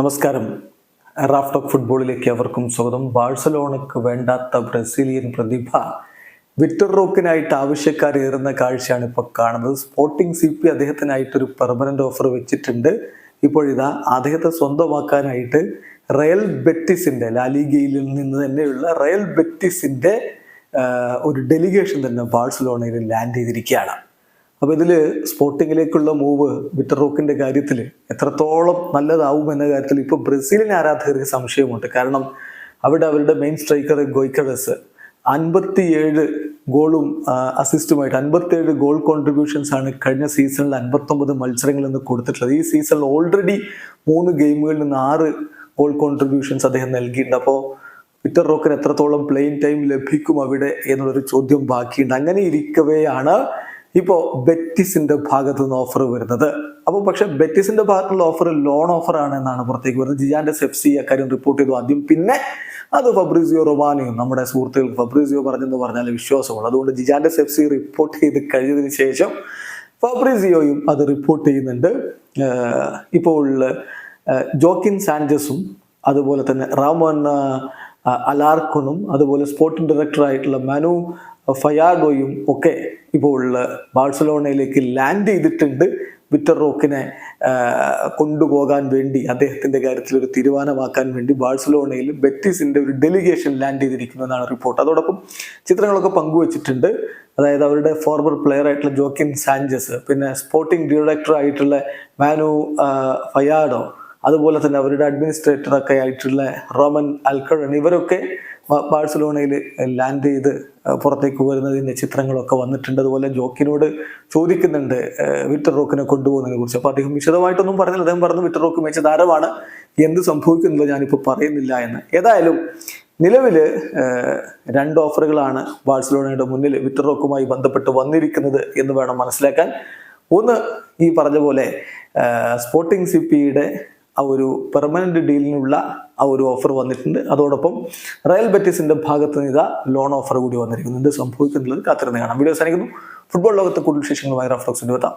നമസ്കാരം. Raf talk ഫുട്ബോളിലേക്ക് അവർക്കും സ്വാഗതം. ബാഴ്സലോണക്ക് വേണ്ടാത്ത ബ്രസീലിയൻ പ്രതിഭ വിക്ടർ റോക്കിനായിട്ട് ആവശ്യക്കാരേറുന്ന കാഴ്ചയാണ് ഇപ്പോൾ കാണുന്നത്. സ്പോർട്ടിംഗ് സി പി അദ്ദേഹത്തിനായിട്ടൊരു പെർമനന്റ് ഓഫർ വെച്ചിട്ടുണ്ട്. ഇപ്പോഴിതാ അദ്ദേഹത്തെ സ്വന്തമാക്കാനായിട്ട് റയൽ ബെറ്റിസിന്റെ ലാലിഗയിൽ നിന്ന് തന്നെയുള്ള റയൽ ബെറ്റിസിന്റെ ഒരു ഡെലിഗേഷൻ തന്നെ ബാഴ്സലോണയിൽ ലാൻഡ് ചെയ്തിരിക്കുകയാണ്. അപ്പോൾ ഇതിൽ സ്പോർട്ടിങ്ങിലേക്കുള്ള മൂവ് വിറ്റർ റോക്കിന്റെ കാര്യത്തിൽ എത്രത്തോളം നല്ലതാവും എന്ന കാര്യത്തിൽ ഇപ്പോൾ ബ്രസീലിന് ആരാധകർക്ക് സംശയമുണ്ട്. കാരണം അവിടെ അവരുടെ മെയിൻ സ്ട്രൈക്കർ ഗോയ്ക്കഡസ് അൻപത്തിയേഴ് ഗോളും അസിസ്റ്റുമായിട്ട് അൻപത്തിയേഴ് ഗോൾ കോൺട്രിബ്യൂഷൻസ് ആണ് കഴിഞ്ഞ സീസണിൽ അൻപത്തൊമ്പത് മത്സരങ്ങളിൽ നിന്ന് കൊടുത്തിട്ടുള്ളത്. ഈ സീസണിൽ ഓൾറെഡി മൂന്ന് ഗെയിമുകളിൽ നിന്ന് ആറ് ഗോൾ കോൺട്രിബ്യൂഷൻസ് അദ്ദേഹം നൽകിയിട്ടുണ്ട്. അപ്പോൾ വിക്ടർ റോക്കിന് എത്രത്തോളം പ്ലെയിൻ ടൈം ലഭിക്കും അവിടെ എന്നുള്ളൊരു ചോദ്യം ബാക്കിയുണ്ട്. അങ്ങനെ ഇരിക്കവെയാണ് ഇപ്പോൾ ബെറ്റിസിന്റെ ഭാഗത്തു നിന്ന് ഓഫർ വരുന്നത്. അപ്പോൾ പക്ഷെ ബെറ്റിസിന്റെ ഭാഗത്തുള്ള ഓഫർ ലോൺ ഓഫർ ആണ് എന്നാണ് പുറത്തേക്ക് വരുന്നത്. ജിയാന്റെ എഫ് സി അക്കാര്യം റിപ്പോർട്ട് ചെയ്തു ആദ്യം. പിന്നെ അത് ഫബ്രീസിയോ റൊമാനിയും നമ്മുടെ സുഹൃത്തുക്കൾ ഫബ്രീസിയോ പറഞ്ഞെന്ന് പറഞ്ഞാൽ വിശ്വാസമുള്ളൂ. അതുകൊണ്ട് ജിജാന്റെ എഫ് സി റിപ്പോർട്ട് ചെയ്ത് കഴിഞ്ഞതിന് ശേഷം ഫബ്രീസിയോയും അത് റിപ്പോർട്ട് ചെയ്യുന്നുണ്ട്. ഇപ്പോൾ ജോക്കിൻ സാൻജസും അതുപോലെ തന്നെ റാമോൻ അലാർക്കുനും അതുപോലെ സ്പോർട്ടിംഗ് ഡയറക്ടറായിട്ടുള്ള മനു ഫയാഗോയും ഒക്കെ ഇപ്പോൾ ബാഴ്സലോണയിലേക്ക് ലാൻഡ് ചെയ്തിട്ടുണ്ട്. വിറ്റർ റോക്കിനെ കൊണ്ടുപോകാൻ വേണ്ടി അദ്ദേഹത്തിന്റെ കാര്യത്തിൽ ഒരു തീരുമാനമാക്കാൻ വേണ്ടി ബാഴ്സലോണയിൽ ബെറ്റിസിന്റെ ഒരു ഡെലിഗേഷൻ ലാൻഡ് ചെയ്തിരിക്കുന്നു എന്നാണ് റിപ്പോർട്ട് അതോടൊപ്പം ചിത്രങ്ങളൊക്കെ പങ്കുവച്ചിട്ടുണ്ട്. അതായത് അവരുടെ ഫോർമർ പ്ലെയർ ആയിട്ടുള്ള ജോക്കിൻ സാഞ്ചസ് പിന്നെ സ്പോർട്ടിംഗ് ഡയറക്ടർ ആയിട്ടുള്ള മാനു ഫയാഡോ അതുപോലെ തന്നെ അവരുടെ അഡ്മിനിസ്ട്രേറ്റർ ഒക്കെ ആയിട്ടുള്ള റോമൻ അൽക്കഴൻ ഇവരൊക്കെ ബാഴ്സലോണയിൽ ലാൻഡ് ചെയ്ത് പുറത്തേക്ക് വരുന്നതിന്റെ ചിത്രങ്ങളൊക്കെ വന്നിട്ടുണ്ട്. അതുപോലെ ജോക്കിനോട് ചോദിക്കുന്നുണ്ട് വിറ്റർ റോക്കിനെ കൊണ്ടുപോകുന്നതിനെ കുറിച്ച്. അപ്പോൾ അദ്ദേഹം വിശദമായിട്ടൊന്നും പറഞ്ഞില്ല. അദ്ദേഹം പറഞ്ഞു വിക്ടർ റോക്ക് മികച്ച താരമാണ് എന്ത് സംഭവിക്കുന്നില്ല ഞാനിപ്പോൾ പറയുന്നില്ല എന്ന്. ഏതായാലും നിലവിൽ രണ്ട് ഓഫറുകളാണ് ബാഴ്സലോണയുടെ മുന്നിൽ വിക്ടർ റോക്കുമായി ബന്ധപ്പെട്ട് വന്നിരിക്കുന്നത് എന്ന് വേണം മനസ്സിലാക്കാൻ. ഒന്ന് ഈ പറഞ്ഞ പോലെ സ്പോർട്ടിംഗ് സി പിയുടെ ആ ഒരു പെർമനന്റ് ഡീലിനുള്ള ആ ഒരു ഓഫർ വന്നിട്ടുണ്ട്. അതോടൊപ്പം റയൽ ബെറ്റീസിന്റെ ഭാഗത്ത് നിന്ന് ഇതാ ലോൺ ഓഫർ കൂടി വന്നിരിക്കുന്നു എന്ത് സംഭവിക്കുന്നുള്ളത് കാത്തിരുന്ന് കാണാം. വീഡിയോ സാധിക്കുന്നു ഫുട്ബോൾ ലോകത്തെ കൂടുതൽ വിശേഷങ്ങൾ റഫ്ലോക്സിന്റെ എത്താം.